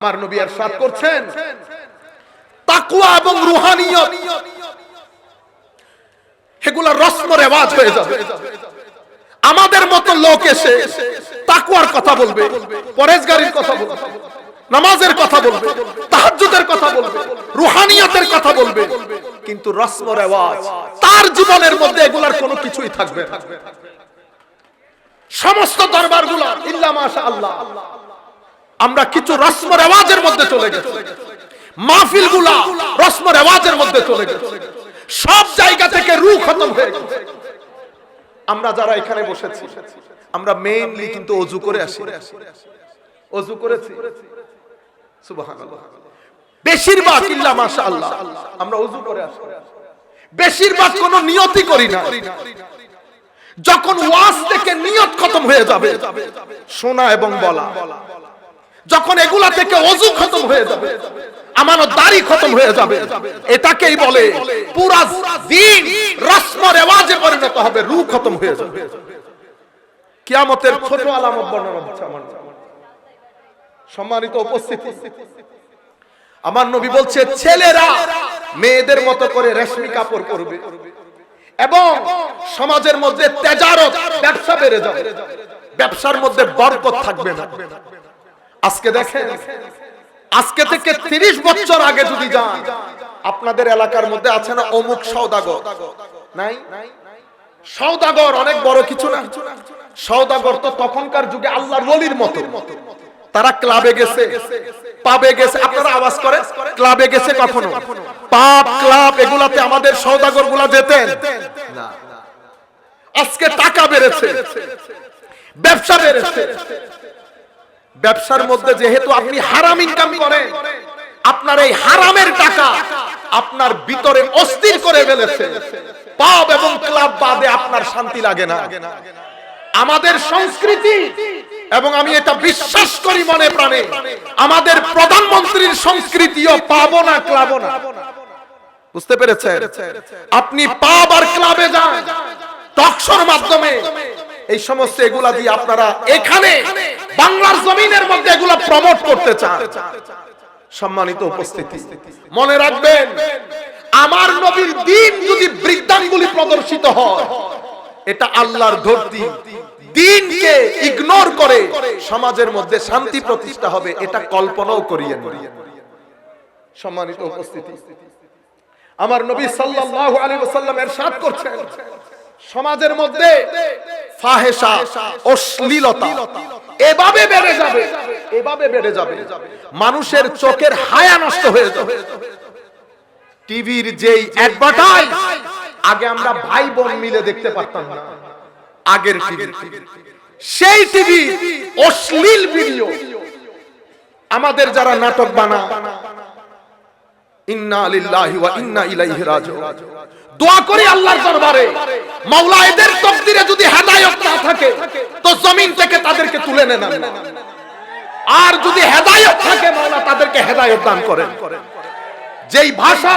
আমার নবী এরশাদ করছেন। তাকুয়া এবং রুহানিয়ত। এগুলা রস্ম রেওয়াজ হয়ে যাবে। আমাদের মতো লোক এসে তাকুয়ার কথা বলবে পরেজগারির কথা বলবে নামাজের কথা বলবে তাহাজ্জুদের কথা বলবে রুহানিয়তের কথা বলবে। কিন্তু রস্ম রেওয়াজ তার জীবনের মধ্যে এগুলার কোনো কিছুই থাকবে না। সমস্ত দরবারগুলো ইল্লা মাশা আল্লাহ আমরা কিছু রস্ম রেওয়াজের মধ্যে চলে গেছি। মাহফিলগুলা রস্ম রেওয়াজের মধ্যে চলে গেছে। সব জায়গা থেকে রু খতম হয়ে গেছে। আমরা যারা এখানে বসেছি, আমরা মেইনলি কিন্তু অজু করে আসি। অজু করেছি? সুবহানাল্লাহ। বেশিরভাগ ইল্লা মাশাআল্লাহ, আমরা অজু করে আসি। বেশিরভাগ কোন নিয়তি করি না। যখন ওয়াজ থেকে নিয়ত খতম হয়ে যাবে, শোনা এবং বলা। যখন এগুলা থেকে অজু খতম হয়ে যাবে আমার দাড়ি খতম হয়ে যাবে, এটাকেই বলে পুরা দিন রস্ম রেওয়াজে পরিণত হবে রু খতম হয়ে যাবে। কিয়ামতের ছোট আলামত বর্ণনা দিচ্ছে আমার সম্মানিত উপস্থিতি, আমার নবী বলছে, ছেলেরা মেয়েদের মতো করে রেশমি কাপড় পরবে এবং সমাজের মধ্যে তেজারত ব্যবসা বেড়ে যাবে। ব্যবসার মধ্যে বরকত থাকবে না। আজকে দেখেন আজকে থেকে তিরিশ বছর আগে যদি যান আপনাদের এলাকার মধ্যে আছে না অমুক সৌদাগর নাই? সৌদাগর অনেক বড় কিছু না? সৌদাগর তো তখনকার যুগে আল্লাহর ওলির মতো। তারা ক্লাবে গেছে পাবে গেছে আপনারা আওয়াজ করে ক্লাবে গেছে কখনো? পাপ ক্লাব এগুলাতে আমাদের সৌদাগরগুলা যেতেন আজকে টাকা বেড়েছে ব্যবসা বেড়েছে। ব্যবসার মধ্যে যেহেতু আপনি হারাম ইনকাম করেন আপনার এই হারামের টাকা আপনার ভিতরে অস্থির করে ফেলেছে। পাব এবং ক্লাব বাদে আপনার শান্তি লাগে না। আমাদের সংস্কৃতি এবং আমি এটা বিশ্বাস করি মনে প্রাণে আমাদের প্রধানমন্ত্রীর সংস্কৃতিও পাবো না ক্লাবো না। বুঝতে পেরেছে আপনি পাব আর ক্লাবে যান। টকশোর মাধ্যমে। এই সমস্ত এগুলা দিয়ে আপনারা এখানে বাংলার জমিনের মধ্যে এগুলা প্রমোট করতে চান সম্মানিত উপস্থিতি মনে রাখবেন আমার নবীর দিন যদি বৃদ্ধাঙ্গুলি প্রদর্শিত হয় এটা আল্লাহর ধরতি দিনকে ইগনোর করে সমাজের মধ্যে শান্তি প্রতিষ্ঠা হবে এটা কল্পনাও করিয়ে সম্মানিত উপস্থিতি আমার নবী সাল্লাল্লাহু আলাইহি ওয়াসাল্লাম ارشاد করছেন সমাজের মধ্যে ফাহেসা অশ্লীলতা এভাবে বেড়ে যাবে। এভাবে বেড়ে যাবে। মানুষের চোখের হায়া নষ্ট হয়ে যাবে। টিভির যেই অ্যাডভার্টাইজ আগে আমরা ভাই বোন মিলে দেখতে পারতাম না। আগের টিভি। সেই টিভি অশ্লীল ভিডিও। আমাদের যারা নাটক বানা ইন্না লিল্লাহি ওয়া ইন্না ইলাইহি রাজিউন। দোয়া করি আল্লাহর দরবারে। মাওলা এদের তকদিরে যদি হেদায়েত না থাকে, তো জমিন থেকে তাদেরকে তুলে নেন আর যদি হেদায়েত থাকে, মাওলা তাদেরকে হেদায়েত দান করেন। যেই ভাষা,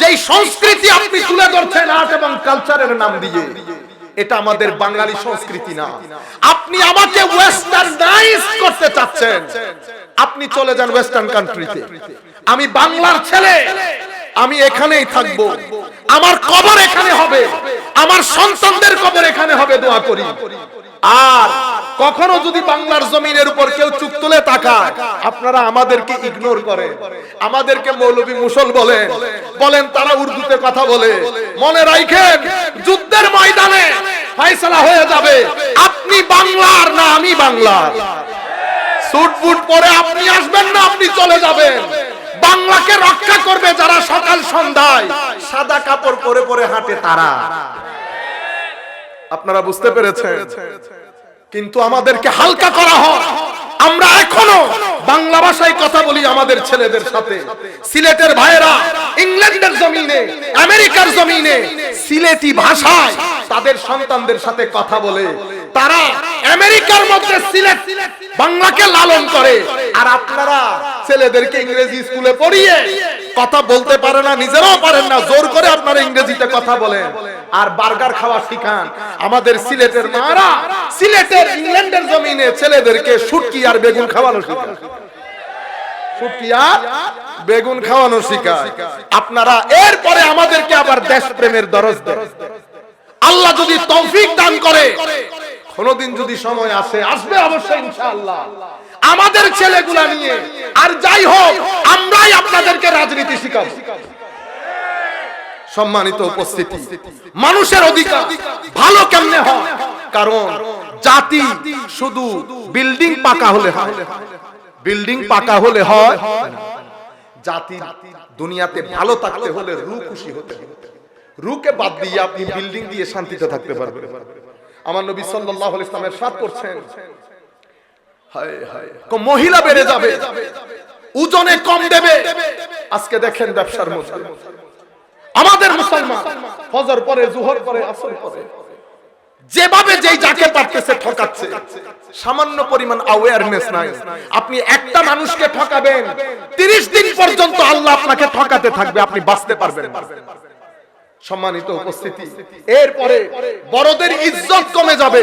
যেই সংস্কৃতি আপনি তুলে ধরছেন আর্ট এবং কালচারের নাম দিয়ে, এটা আমাদের বাঙালি সংস্কৃতি না। আপনি আমাকে ওয়েস্টার্নাইজ করতে চাচ্ছেন। আপনি চলে যান ওয়েস্টার্ন কান্ট্রিতে আমি বাংলার ছেলে। আমি এখানেই থাকব। আমার কবর এখানে হবে। আমার সন্তানদের কবর এখানে হবে, দোয়া করি। আর কখনো যদি বাংলার জমিনের উপর কেউ চুপ তুলে তাকায়, আপনারা আমাদেরকে ইগনোর করে। আমাদেরকে মৌলবী মুসল বলেন। বলেন, তারা উর্দুতে কথা বলে। মনে রাখেন, যুদ্ধের ময়দানে ফয়সালা হয়ে যাবে। আপনি বাংলার না আমি বাংলার। সুট বুট পরে আপনি আসবেন না, আপনি চলে যাবেন। বাংলাকে রক্ষা করবে যারা সকাল সন্ধ্যায়। সাদা কাপড় পরে পরে হাঁটে তারা। আপনারা বুঝতে পেরেছেন? কিন্তু আমাদেরকে হালকা করা হয়। আমরা এখনও বাংলা ভাষায় কথা বলি আমাদের ছেলেদের সাথে। সিলেটের ভাইয়েরা ইংল্যান্ডের জমিনে, আমেরিকার জমিনে সিলেটি ভাষায় তাদের সন্তানদের সাথে কথা বলে। তারা আমেরিকার মধ্যে সিলেট বাংলাকে লালন করে। আর আপনারা ছেলেদেরকে ইংরেজি স্কুলে পড়িয়ে কথা বলতে পারে না, নিজেরাও পারেন না, জোর করে আপনারা ইংরেজিতে কথা বলেন। আর বার্গার খাওয়া শিখান। আমাদের সিলেটের মারা সিলেটের ইংল্যান্ডের জমিনে ছেলেদেরকে শুটকি আর বেগুন খাওয়ানো শিখান। শুটকি আর বেগুন খাওয়ানো শিখায় আপনারা এরপরে আমাদেরকে আবার দেশপ্রেমের দরজ দেন। আল্লাহ যদি তৌফিক দান করে কোনদিন যদি সময় আসে, আসবে অবশ্যই ইনশাআল্লাহ। আমাদের ছেলেগুলা নিয়ে, আর যাই হোক, আমরাই আপনাদেরকে রাজনীতি শিখাবো। সম্মানিত উপস্থিতি, মানুষের অধিকার ভালো কেমনে হয়? কারণ জাতি শুধু বিল্ডিং পাকা হলে হয়। বিল্ডিং পাকা হলে হয়, জাতি দুনিয়াতে ভালো থাকতে হলে রু খুশি হতে রুকে বাদ দিয়ে আপনি বিল্ডিং দিয়ে শান্তিতে থাকতে পারবেন। আমার নবী সাল্লাল্লাহু আলাইহি ইসলামের সাথ করছেন। হায় হায় ক- মহিলা বেড়ে যাবে ওজনে কম দেবে। আজকে দেখেন ব্যবসার মধ্যে। আমাদের মুসলমান ফজর পরে জোহর পরে আসর পরে যেভাবে যেই যাকে পারতেছে ঠকাচ্ছে সামান্য পরিমাণ অ্যাওয়ারনেস নাই। আপনি একটা মানুষকে ঠকাবেন 30 দিন পর্যন্ত আল্লাহ আপনাকে ঠকাতে থাকবে আপনি বাঁচতে পারবেন না। সম্মানিত উপস্থিতি। এরপরে বড়দের ইজ্জত কমে যাবে।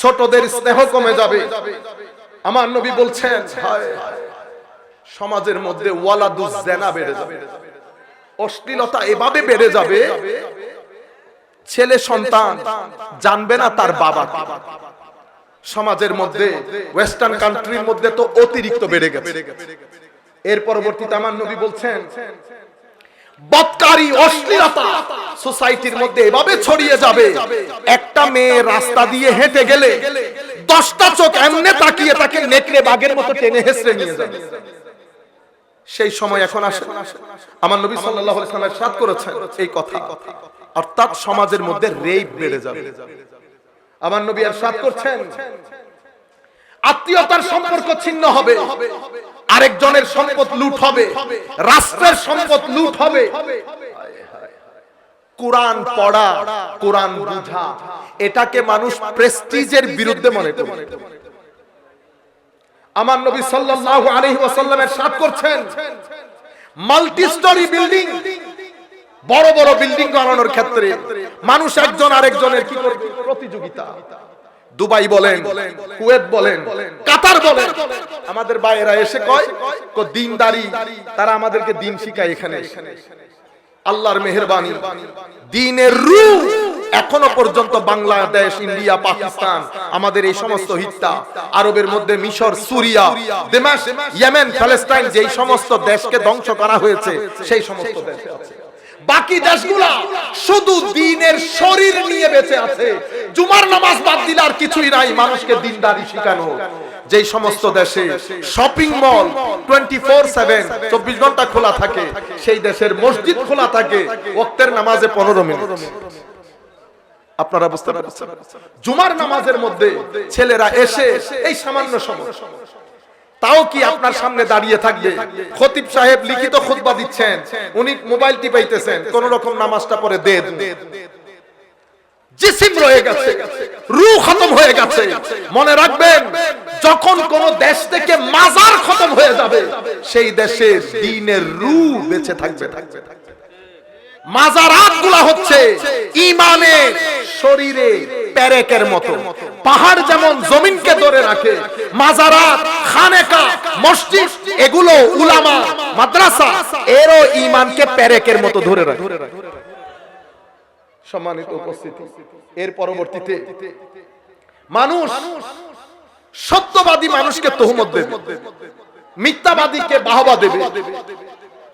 ছোটদের স্নেহ কমে যাবে। আমার নবী বলছেন সমাজের মধ্যে ওয়ালাদুজ জেনা বেড়ে যাবে। অশ্লীলতা এভাবে বেড়ে যাবে। ছেলে সন্তান জানবে না তার বাবা সমাজের মধ্যে ওয়েস্টার্ন কান্ট্রির মধ্যে তো অতিরিক্ত বেড়ে গেছে। এর পরবর্তীতে আমার নবী বলছেন বৎকারী অশ্লীলতা সোসাইটির মধ্যে এভাবে ছড়িয়ে যাবে। একটা মেয়ে রাস্তা দিয়ে হেঁটে গেলে দশটা চোখ এমনে তাকিয়ে তাকে নেকড়ে বাঘের মতো টেনে হেসড়ে নিয়ে যাবে। সেই সময় এখন আসে। আমার নবী সাল্লাল্লাহু আলাইহি সাল্লামের সাথ করেছেন এই কথা। অর্থাৎ সমাজের মধ্যে রেপ বেড়ে যাবে। আমার নবী আর সাথ করছেন আত্মীয়তার সম্পর্ক ছিন্ন হবে। আরেকজনের সম্পদ লুট হবে। রাষ্ট্রের সম্পদ লুট হবে। কোরআন পড়া, কোরআন বুঝা, এটাকে মানুষ প্রেস্টিজের বিরুদ্ধে মনে করে। আমার নবী সাল্লাল্লাহু আলাইহি ওয়াসাল্লামের সাথ করছেন মাল্টি স্টোরি বিল্ডিং, বড় বড় বিল্ডিং বানানোর ক্ষেত্রে মানুষ একজন আরেকজনের কি করবে? প্রতিযোগিতা। দুবাই বলেন কুয়েত বলেন কাতার বলেন। আমাদের বাইরা এসে কয় কো দিনদারি তারা আমাদেরকে দিন শিখায় এখানে আল্লাহর মেহেরবানি দিনের রু এখনও পর্যন্ত বাংলাদেশ ইন্ডিয়া পাকিস্তান আমাদের এই সমস্ত হিত্তা আরবের মধ্যে মিশর সুরিয়া দেমাস ইয়েমেন প্যালেস্টাইন যেই সমস্ত দেশকে ধ্বংস করা হয়েছে সেই সমস্ত দেশে আছে। বাকি দেশগুলা শুধু দিনের শরীর নিয়ে বেঁচে আছে। জুমার নামাজ বাদ দিলে আর কিছুই নাই, মানুষকে দিনদারি শিখানো। যেই সমস্ত দেশে shopping mall twenty four seven চব্বিশ ঘণ্টা খোলা থাকে, সেই দেশের মসজিদ খোলা থাকে ওক্তের নামাজে পনেরো মিনিট। আপনারা বুঝতে পারছেন? জুমার নামাজের মধ্যে ছেলেরা এসে এই সামান্য সময় তাও কি আপনার সামনে দাঁড়িয়ে থাকবে? খতিব সাহেব লিখিত খুতবা দিচ্ছেন, উনি মোবাইল টিপাইতেছেন, কোন রকম নামাজটা পরে দে দেশ সেই দিনের রু গুলা হচ্ছে শরীরে প্যারেকের মতো। পাহাড় যেমন জমিনকে ধরে রাখে, মাজারাত, খানেকা, মসজিদ, এগুলো উলামা, মাদ্রাসা, এরও ইমানকে প্যারেকের মতো ধরে রাখে। সম্মানিত উপস্থিতি, এর পরবর্তীতে মানুষ সত্যবাদী মানুষকে তহমত দেবে, মিথ্যাবাদীকে বাহবা দেবে।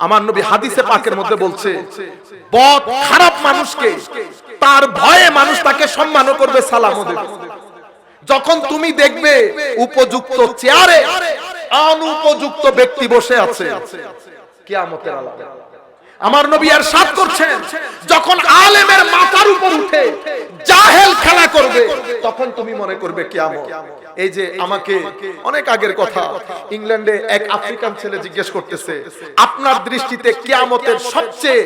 আমার নবী হাদিসে পাকের মধ্যে বলছে, বদ খারাপ মানুষকে, তার ভয়ে মানুষ তাকে সম্মান করবে, সালামও দেবে। যখন তুমি দেখবে উপযুক্ত চেয়ারে অনুপযুক্ত ব্যক্তি বসে আছে, কিয়ামতের আলাদা আমার নবী আর সাত করছেন, যখন আলেমের মাথার উপর উঠে জাহেল খেলা করবে, তখন তুমি মনে করবে কিয়ামত। এই যে আমাকে অনেক আগের কথা, ইংল্যান্ডে এক আফ্রিকান ছেলে জিজ্ঞেস করতেছে, আপনার দৃষ্টিতে কিয়ামতের সবচেয়ে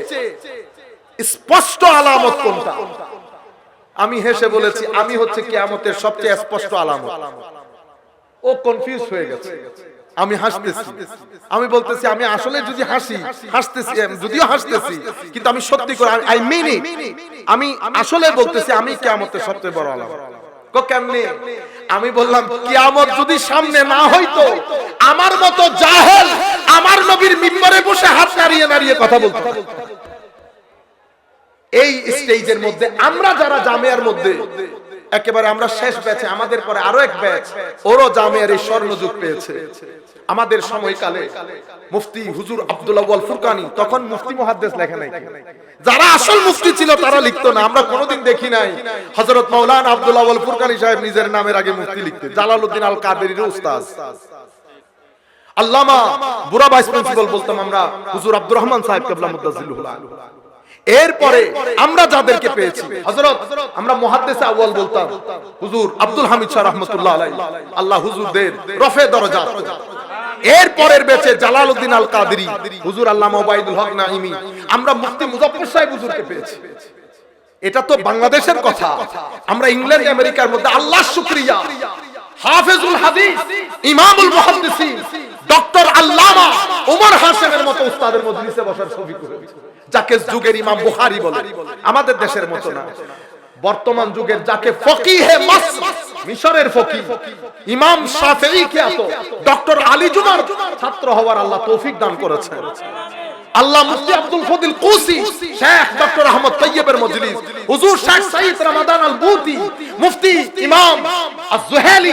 স্পষ্ট আলামত কোনটা? আমি হেসে বলেছি আমি হচ্ছে কিয়ামতের সবচেয়ে স্পষ্ট আলামত। ও কনফিউজ হয়ে গেছে। আমি হাসতেছি। আমি বলতেছি আমি আসলে যদি হাসি হাসতেছি যদিও হাসতেছি কিন্তু আমি সত্যি করে আই মিন আমি আসলে বলতেছি আমি কিয়ামতের সবচেয়ে বড় আলামত। কেমনে? আমি বললাম কিয়ামত যদি সামনে না হইতো আমার মতো জাহেল আমার নবীর মিম্বরে বসে হাত নাড়িয়ে নাড়িয়ে কথা বলতো। এই স্টেজের মধ্যে আমরা যারা জামিয়ার মধ্যে, একেবারে আমরা শেষ ব্যাচে, আমাদের পরে আরও এক ব্যাচ, ওরও জামিয়ার এই স্বর্ণযুগ পেয়েছে। আমাদের সময়কালে মুফতি হুজুর আব্দুল্লাহ ওয়াল ফুরকানি, তখন মুফতি মুহাদ্দিস লেখা নাই। যারা আসল মুফতি ছিল, তারা লিখতো না। আমরা কোনোদিন দেখি নাই, হযরত মাওলানা আব্দুল্লাহ ওয়াল ফুরকানি সাহেব নিজের নামের আগে মুফতি লিখতেন। জালালউদ্দিন আল কাদেরীর উস্তাদ। আল্লামা বুড়া ভাইস প্রিন্সিপাল বলতাম আমরা, হুজুর আব্দুর রহমান সাহেব কেবলা মুদাজিলুল্লাহ এরপরে আমরা যাদেরকে পেয়েছি। হযরত আমরা মুহাদ্দিস আউয়াল বলতাম হুজুর আব্দুল হামিদ শাহ রাহমাতুল্লাহ আলাইহি আল্লাহ হুজুরদের রফে দরজাত এর পরের বেচে জালালউদ্দিন আল কাদেরী হুজুর আল্লামা ওবাইদুল হক নাইমি আমরা মুফতি মুজাফফর সাহেব হুজুরকে পেয়েছি। এটা তো বাংলাদেশের কথা। আমরা ইংল্যান্ড আমেরিকার মধ্যে আল্লাহ শুকরিয়া। হাফেজুল হাদিস ইমামুল মুহাদ্দিসিন ডক্টর আল্লামা ওমর হাসেমের মতো উস্তাদের মজলিসে বসার ছবি করেছি যাকে যুগের ইমাম বুখারী বলে। আমাদের দেশের মতো না। বর্তমান যুগের যাকে ফকিহে মাস মিশরের ফকি ইমাম শাফেঈ খ্যাত ডক্টর আলী জুমার ছাত্র হওয়ার আল্লাহ তৌফিক দান করেছেন। আল্লাহ মুফতি আব্দুল ফদিল কুসি শেখ ডক্টর আহমদ তৈয়বের মজলিস। হুজুর শেখ সাইদ রমাদান আল বুতি মুফতি ইমাম আজ-জুহালি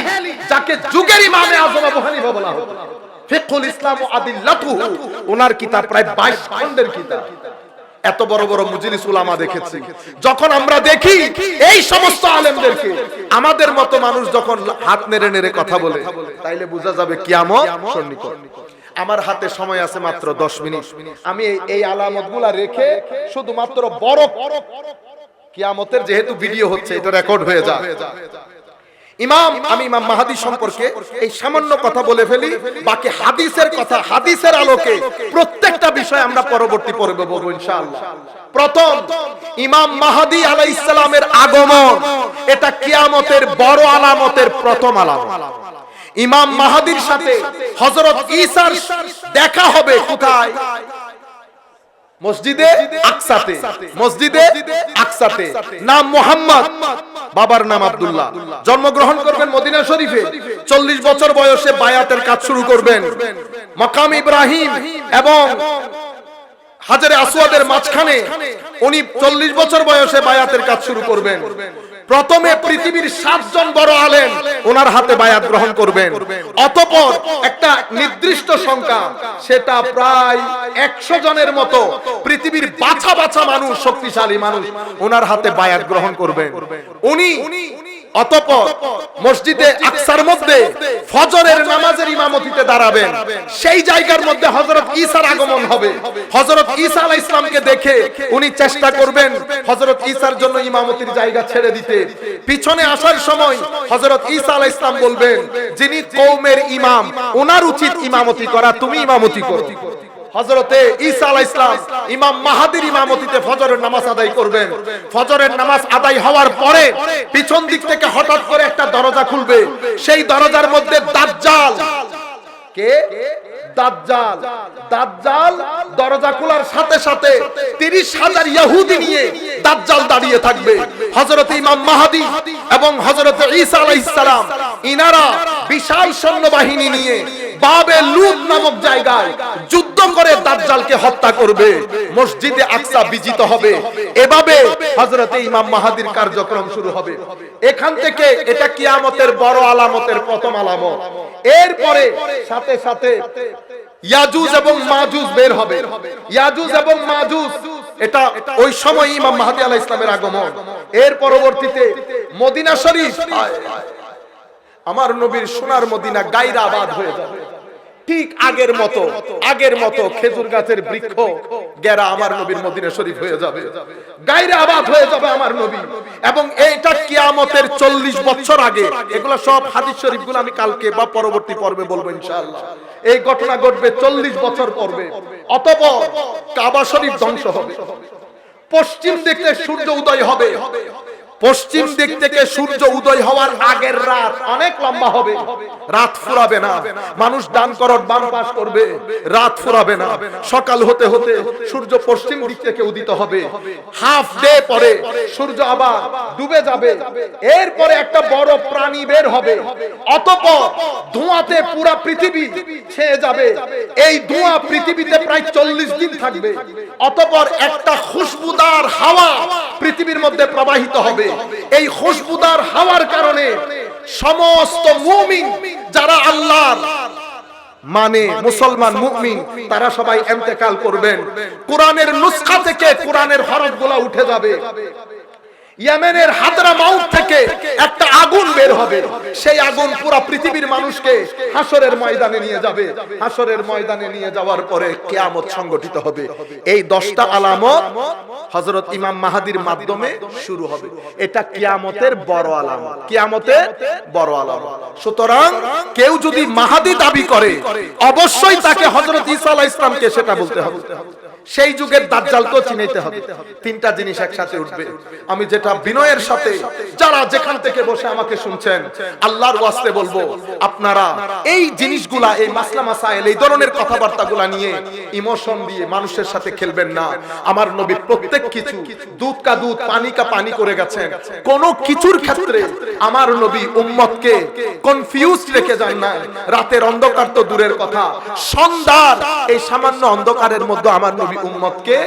যাকে যুগের ইমামে আযম আবু হানিফা বলা হতো। ফিকহুল ইসলাম ও আদিল্লাতুহু। ওনার কিতাব প্রায় 22 খণ্ডের কিতাব এত বড় বড় মুজলিস উলামা দেখেছি। যখন আমরা দেখি এই সমস্ত আলেমদেরকে, আমাদের মতো মানুষ যখন হাত নেড়ে নেড়ে কথা বলে, তাইলে বোঝা যাবে কিয়ামত সন্নিকট। আমার হাতে সময় আছে মাত্র দশ মিনিট। আমি এই- এই আলামতগুলা রেখে শুধুমাত্র বড় কিয়ামতের যেহেতু ভিডিও হচ্ছে, এটা রেকর্ড হয়ে যায় ইমাম আমি ইমাম মাহাদি সম্পর্কে এই সামান্য কথা বলে ফেলি। বাকি হাদিসের কথা হাদিসের আলোকে প্রত্যেকটা বিষয় আমরা পরবর্তী পর্বে বলব ইনশাআল্লাহ। প্রথম ইমাম মাহাদি আলাইহিস সালামের আগমন। এটা কিয়ামতের বড় আলামতের প্রথম আলামত। ইমাম মাহাদির সাথে হযরত ঈসার দেখা হবে কোথায়? মসজিদে আকসাতে মসজিদে আকসাতে। নাম মোহাম্মদ। বাবার নাম আব্দুল্লাহ। জন্মগ্রহণ করবেন মদিনা শরীফে। চল্লিশ বছর বয়সে বায়াতের কাজ শুরু করবেন। মকাম ইব্রাহিম এবং হাজারে আসুয়াদের মাঝখানে উনি চল্লিশ বছর বয়সে বায়াতের কাজ শুরু করবেন। প্রথমে পৃথিবীর সাতজন বড় আলেম ওনার হাতে বায়াত গ্রহণ করবেন। অতপর একটা নির্দিষ্ট সংখ্যা, সেটা প্রায় একশো জনের মতো পৃথিবীর বাছা বাছা মানুষ, শক্তিশালী মানুষ ওনার হাতে বায়াত গ্রহণ করবেন। উনি অতপর মসজিদে আকসার মধ্যে ফজরের নামাজের ইমামতিতে দাঁড়াবেন। সেই জায়গার মধ্যে হযরত ঈসার আগমন হবে। হযরত ঈসা আলাইহিস ইসলামকে দেখে উনি চেষ্টা করবেন হযরত ঈসার জন্য ইমামতির জায়গা ছেড়ে দিতে। পিছনে আসার সময় হযরত ঈসা আলাইহিস ইসলাম বলবেন যিনি কওমের ইমাম ওনার উচিত ইমামতি করা তুমি ইমামতি করো। হজরতে ঈসা আলাইহিস ইসলাম ইমাম মাহাদির ইমামতিতে ফজরের নামাজ আদায় করবেন। ফজরের নামাজ আদায় হওয়ার পরে পিছন দিক থেকে হঠাৎ করে একটা দরজা খুলবে। সেই দরজার মধ্যে দাজ্জাল। কে? দাজ্জাল। দাজ্জাল দরজা খোলার সাথে সাথে 30 হাজার ইহুদি নিয়ে দাজ্জাল দাঁড়িয়ে থাকবে। হযরত ইমাম মাহাদি এবং হযরত ঈসা আলাইহিস সালাম, ইনারা বিশাল সৈন্যবাহিনী নিয়ে বাবে লুত নামক জায়গায় যুদ্ধ করে দাজ্জালকে হত্যা করবে, মসজিদে আকসা বিজিত হবে। এভাবে হযরত ইমাম মাহাদির কার্যক্রম শুরু হবে। এখান থেকে এটা কিয়ামতের বড় আলামতের প্রথম আলামত। এরপরে সাথে সাথে ইয়াজুজ এবং মাজুজ বের হবে। ইয়াজুজ এবং মাজুজ, এটা ওই সময় ইমাম মাহাদি আলাইহিস ইসলামের আগমন। এর পরবর্তীতে মদিনা শরীফ আমার নবীর সোনার মদিনা গায়রা আবাদ হয়ে যাবে। ঠিক আগের মতো আগের মতো খেজুর গাছের বৃক্ষ গেরা আমার নবীর মদিনা শরীফ হয়ে যাবে। গায়রা আবাদ হয়ে যাবে আমার নবী। এবং এইটা কিয়ামতের চল্লিশ বছর আগে। এগুলো সব হাদিস শরীফগুলো আমি কালকে বা পরবর্তী পর্বে বলব ইনশাআল্লাহ। এই ঘটনা ঘটবে চল্লিশ বছর পর্বে। অতপর কাবা শরীফ ধ্বংস হবে। পশ্চিম দিকে সূর্য উদয় হবে। পশ্চিম দিক থেকে সূর্য উদয় হওয়ার আগের রাত অনেক লম্বা হবে। রাত ফুরাবে না। মানুষ দান করত বাম পাশ করবে। রাত ফুরাবে না। সকাল হতে হতে সূর্য পশ্চিম দিক থেকে উদিত হবে। হাফ ডে পরে সূর্য আবার ডুবে যাবে। এরপরে একটা বড় প্রাণী বের হবে। অতঃপর ধোঁয়াতে পুরা পৃথিবী ছেয়ে যাবে। এই ধোঁয়া পৃথিবীতে প্রায় চল্লিশ দিন থাকবে। অতঃপর একটা খুশবুদার হাওয়া পৃথিবীর মধ্যে প্রবাহিত হবে। এই খুশবুদার হাওয়ার কারণে সমস্ত মুমিন যারা আল্লাহর মানে মুসলমান মুমিন, তারা সবাই এন্তেকাল করবেন। কোরআনের নুসখা থেকে কোরআনের হরফগুলো উঠে যাবে। ইয়েমেনের হাদরা মাউথ থেকে একটা আগুন বের হবে। সেই আগুন পুরো পৃথিবীর মানুষকে হাসরের ময়দানে নিয়ে যাবে। হাসরের ময়দানে নিয়ে যাওয়ার পরে কিয়ামত সংগঠিত হবে। এই দশটা আলামত হযরত ইমাম মাহাদির মাধ্যমে শুরু হবে। এটা কিয়ামতের বড় আলামত। কিয়ামতের বড় আলামত। সুতরাং কেউ যদি মাহাদি দাবি করে, অবশ্যই তাকে হযরত ঈসা আলাইহিস ইসলামকে সেটা বলতে হবে। সেই যুগের দাজ্জালকেও চিনাইতে হবে। তিনটা জিনিস একসাথে উঠবে। আমি যেটা বিনয়ের সাথে, যারা যেখান থেকে বসে আমাকে শুনছেন, আল্লাহর ওয়াস্তে বলব, আপনারা এই জিনিসগুলা, এই মাসলা মাসাইল এই ধরনের কথাবার্তাগুলা নিয়ে ইমোশন দিয়ে মানুষের সাথে খেলবেন না। আমার নবী প্রত্যেক কিছু, দুধ কা দুধ, পানি কা পানি করে গেছেন। কোন কিছুর ক্ষেত্রে আমার নবী উম্মতকে কনফিউজ রেখে যান না রাতের অন্ধকার তো দূরের কথা। সন্ধ্যার এই সামান্য অন্ধকারের মধ্যে আমার নবী উম্মতকে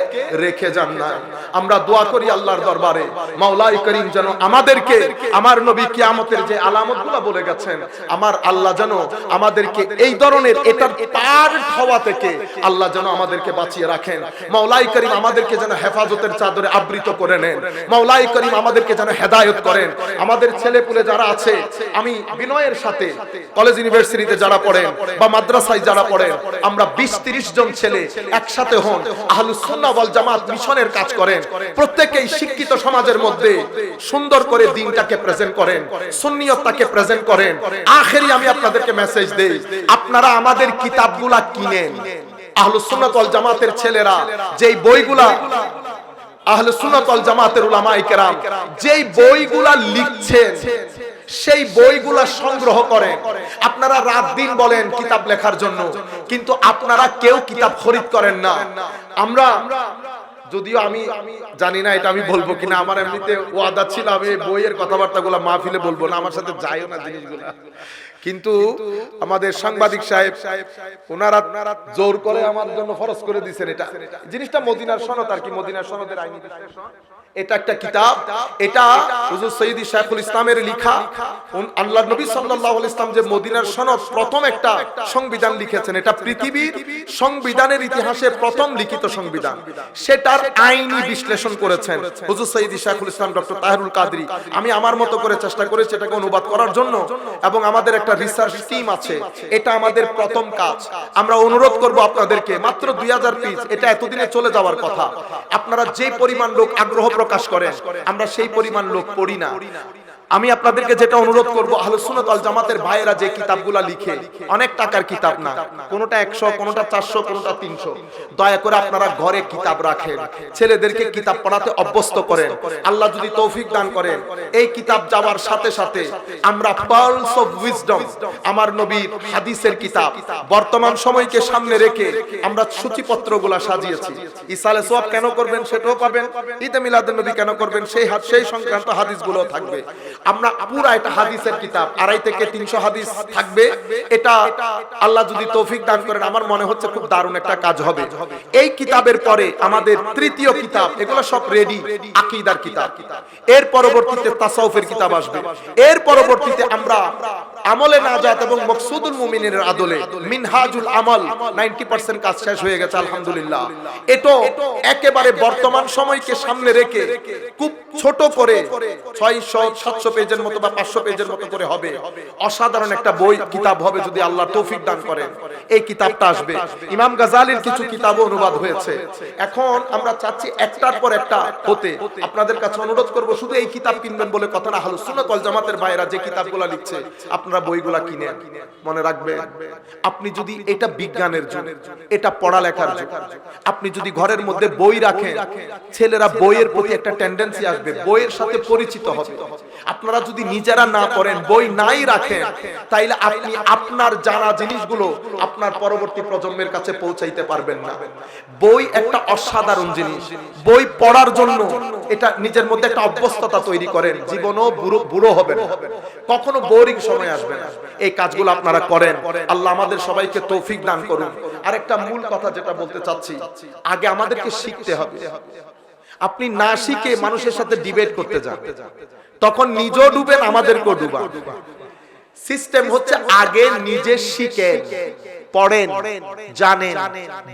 রেখে যান না আমরা দোয়া করি আল্লাহর দরবারে মাওলাই করিম যেন আমাদেরকে, আমার নবী কিয়ামতের যে আলামতগুলো বলে গেছেন, আমার আল্লাহ যেন আমাদেরকে এই ধরনের এটার পার হওয়া থেকে আল্লাহ যেন আমাদেরকে বাঁচিয়ে রাখেন। মাওলাই করিম আমাদেরকে যেন হেফাজতের চাদরে আবৃত করে নেন। মাওলাই করিম আমাদেরকে যেন হেদায়ত করেন। আমাদের ছেলে পুলে যারা আছে, আমি বিনয়ের সাথে কলেজ ইউনিভার্সিটিতে যারা পড়েন বা মাদ্রাসায় যারা পড়েন, আমরা বিশ তিরিশ জন ছেলে একসাথে হন জামাত মিশনের কাজ করেন। শিক্ষিত সমাজের মধ্যে সুন্দর করে প্রেজেন্ট করেন, সুন্নিয়তটাকে প্রেজেন্ট করেন। আখেরি আমি আপনাদেরকে মেসেজ দেই, আপনারা আমাদের কিতাবগুলা কিনেন। আহলুস সুন্নাত ওয়াল জামাতের ছেলেরা, যেই বইগুলা আহলে সুন্নাত ওয়াল জামাতের উলামায়ে কেরাম, যেই বইগুলা লিখছেন সেই বইগুলা সংগ্রহ করেন আপনারা রাত দিন বলেন কিতাব লেখার জন্য, কিন্তু আপনারা কেউ কিতাব খরিদ করেন না। আমরা, যদিও আমি জানি না এটা আমি বলব কিনা, আমার এমনিতে ওয়াদা ছিল আমি বইয়ের কথাবার্তাগুলো মাহফিলে বলব না, আমার সাথে যাইও না জিনিসগুলো। কিন্তু আমাদের সাংবাদিক সাহেব, ওনারা জোর করে আমার জন্য ফরজ করে দিয়েছেন এটা। জিনিসটা মদিনার সনদ আর কি, মদিনার সনদের আইনি। এটা একটা কিতাব, এটা হুজুর সৈয়দ শাইখুল ইসলামের লেখা। আল্লাহ নবী সাল্লাল্লাহু ইসলাম যে মদিনার সনদ প্রথম একটা সংবিধান লিখেছেন, এটা পৃথিবীর সংবিধানের ইতিহাসে প্রথম লিখিত সংবিধান। সেটার আইনি বিশ্লেষণ করেছেন হুজুর সৈয়দ শাইখুল ইসলাম ডক্টর তাহেরুল কাদরি। আমি আমার মতো করে চেষ্টা করেছি এটাকে অনুবাদ করার জন্য এবং আমাদের একটা রিসার্চ টিম আছে, এটা আমাদের প্রথম কাজ। আমরা অনুরোধ করব আপনাদেরকে, মাত্র দুই হাজার পিস এটা এতদিনে চলে যাওয়ার কথা। আপনারা যে পরিমাণ লোক আগ্রহ প্রকাশ করেন। আমরা সেই পরিমাণ লোক পড়ি না। আমি আপনাদেরকে যেটা অনুরোধ করব, আহলে সুন্নাত জামাতের ভাইয়েরা যে কিতাবগুলা লিখে, অনেক টাকার কিতাব না, কোনোটা 100 কোনোটা 400 কোনোটা 300 দয়া করে আপনারা ঘরে কিতাব রাখেন, ছেলেদেরকে কিতাব পড়াতে অভ্যস্ত করেন, আল্লাহ যদি তৌফিক দান করেন, এই কিতাব যাওয়ার সাথে সাথে আমরা পার্লস অফ উইজডম আমার নবীর হাদিসের কিতাব, বর্তমান সময়কে সামনে রেখে আমরা সূচিপত্রগুলা সাজিয়েছি। ইসালে সোয়াব কেন করবেন সেটাও পাবেন, ঈদে মিলাদুন নবী কেন করবেন, সেই সেই সংক্রান্ত হাদিসগুলো থাকবে। আমরা পুরা এটা হাদিসের কিতাব, আড়াই থেকে তিনশো হাদিস থাকবে। এটা আল্লাহ যদি তৌফিক দান করেন, আমার মনে হচ্ছে খুব দারুণ একটা কাজ হবে। এই কিতাবের পরে আমাদের তৃতীয় কিতাব, এগুলো সব রেডি আকিদার কিতাব। এর পরবর্তীতে তাসাউফের কিতাব আসবে। এর পরবর্তীতে আমরা আমলে নাজাত এবং মকসুদুল মুমিনের আদলে মিনহাজুল আমল 90% কাজ শেষ হয়ে গেছে, আলহামদুলিল্লাহ। এটো একেবারে বর্তমান সময়কে সামনে রেখে খুব ছোট করে 600 700 পেজের মতো বা 500 পেজের মতো করে হবে। অসাধারণ একটা বই, কিতাব হবে যদি আল্লাহ তৌফিক দান করেন। এই কিতাবটা আসবে। ইমাম গাজালির কিছু কিতাবও অনুবাদ হয়েছে। এখন আমরা চাচ্ছি একটার পর একটা হতে। আপনাদের কাছে অনুরোধ করব, শুধু এই কিতাব কিনবেন বলে কথা না হলো সুন্নাত ওয়াল জামাতের ভাইরা যে কিতাবগুলো লিখছে, আপনারা আপনারা বইগুলা কিনে মনে রাখবে, আপনি যদি এটা বিজ্ঞানের জন্য এটা পড়ালেখার যুগ, আপনি যদি ঘরের মধ্যে বই রাখেন, ছেলেরা বইয়ের প্রতি একটা টেন্ডেন্সি আসবে, বইয়ের সাথে পরিচিত হবে। আপনারা যদি নিজেরা না করেন বই নাই রাখেন, তাইলে আপনি আপনার জানা জিনিসগুলো আপনার পরবর্তী প্রজন্মের কাছে পৌঁছাইতে পারবেন না। বই একটা অসাধারণ জিনিস। বই পড়ার জন্য এটা নিজের মধ্যে একটা অভ্যস্ততা তৈরি করেন, জীবনও বুড়ো হবে না। কখনো বোরিং সময় আসবে না। এই কাজগুলো আপনারা করেন। আল্লাহ আমাদের সবাইকে তৌফিক দান করুন। আরেকটা মূল কথা যেটা বলতে চাচ্ছি, আগে আমাদেরকে শিখতে হবে। আপনি না শিখে মানুষের সাথে ডিবেট করতে যান। তখন নিজেও ডুবেন আমাদেরকেও ডুবান সিস্টেম হচ্ছে আগে নিজে শিখেন পড়েন জানেন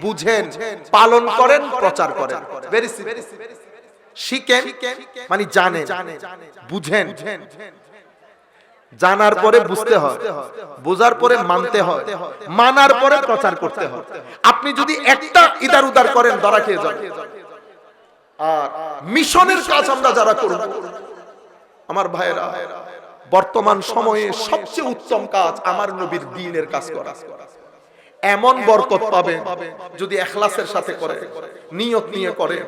বুঝেন পালন করেন প্রচার করেন। ভেরি শিখেন মানে জানেন বুঝেন। জানার পরে বুঝতে হয় বোঝার পরে মানতে হয় মানার পরে প্রচার করতে হয়। আপনি যদি একটা ইদার উদার করেন ধরা খেয়ে যাবেন আর মিশনের কাজ আমরা যারা করব আমার ভাইয়েরা, বর্তমান সময়ে সবচেয়ে উত্তম কাজ আমার নবীর দিনের কাজ করা। এমন বরকত পাবে যদি এখলাসের সাথে করে, নিয়ত নিয়ে করে।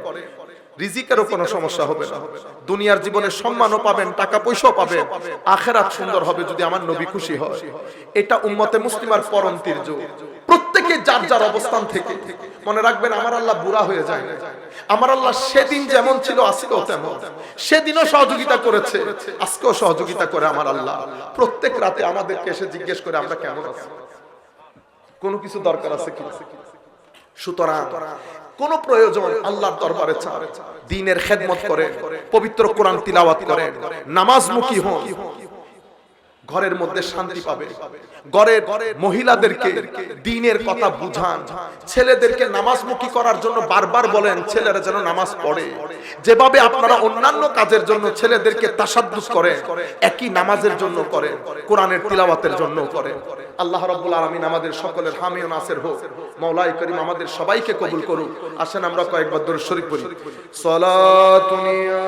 রিজিকেরও কোনো সমস্যা হবে না। দুনিয়ার জীবনে সম্মানও পাবেন টাকা পয়সাও পাবেন। আখেরাত সুন্দর হবে যদি আমার নবী খুশি হয়। এটা উম্মতে মুসলিমার পরম তীর্য। প্রত্যেকে যার যার অবস্থান থেকে মনে রাখবেন, আমার আল্লাহ বুড়া হয়ে যায় আমার আল্লাহ সেদিন যেমন ছিল, আজকেও তেমন। সেদিনও সহযোগিতা করেছে, আজকেও সহযোগিতা করে আমার আল্লাহ। প্রত্যেক রাতে আমাদেরকে এসে জিজ্ঞেস করে, আমরা কেমন আছি? কোনো কিছু দরকার আছে কি সুতরাং কোন প্রয়োজন আল্লাহর দরবারে চান। দিনের খেদমত করে পবিত্র কোরআন তিলাওয়াত করেন, নামাজমুখী হন। ঘরের মধ্যে শান্তি পাবে। ঘরের মহিলাদেরকে দিনের কথা বুঝান। ছেলেদেরকে নামাজমুখী করার জন্য বারবার বলেন ছেলেরা যেন নামাজ পড়ে। যেভাবে আপনারা অন্যান্য কাজের জন্য ছেলেদেরকে তাসাদ্দুস করেন একই নামাজের জন্য করে কোরআনের তিলাওয়াতের জন্য করে আল্লাহ রাব্বুল আলামিন আমাদের সকলের হামি ও নাসির হোক মাওলাই করিম আমাদের সবাইকে কবুল করুক। আসেন আমরা কয়েকবার দরুদ শরীফ পড়ি সালাতুনিয়া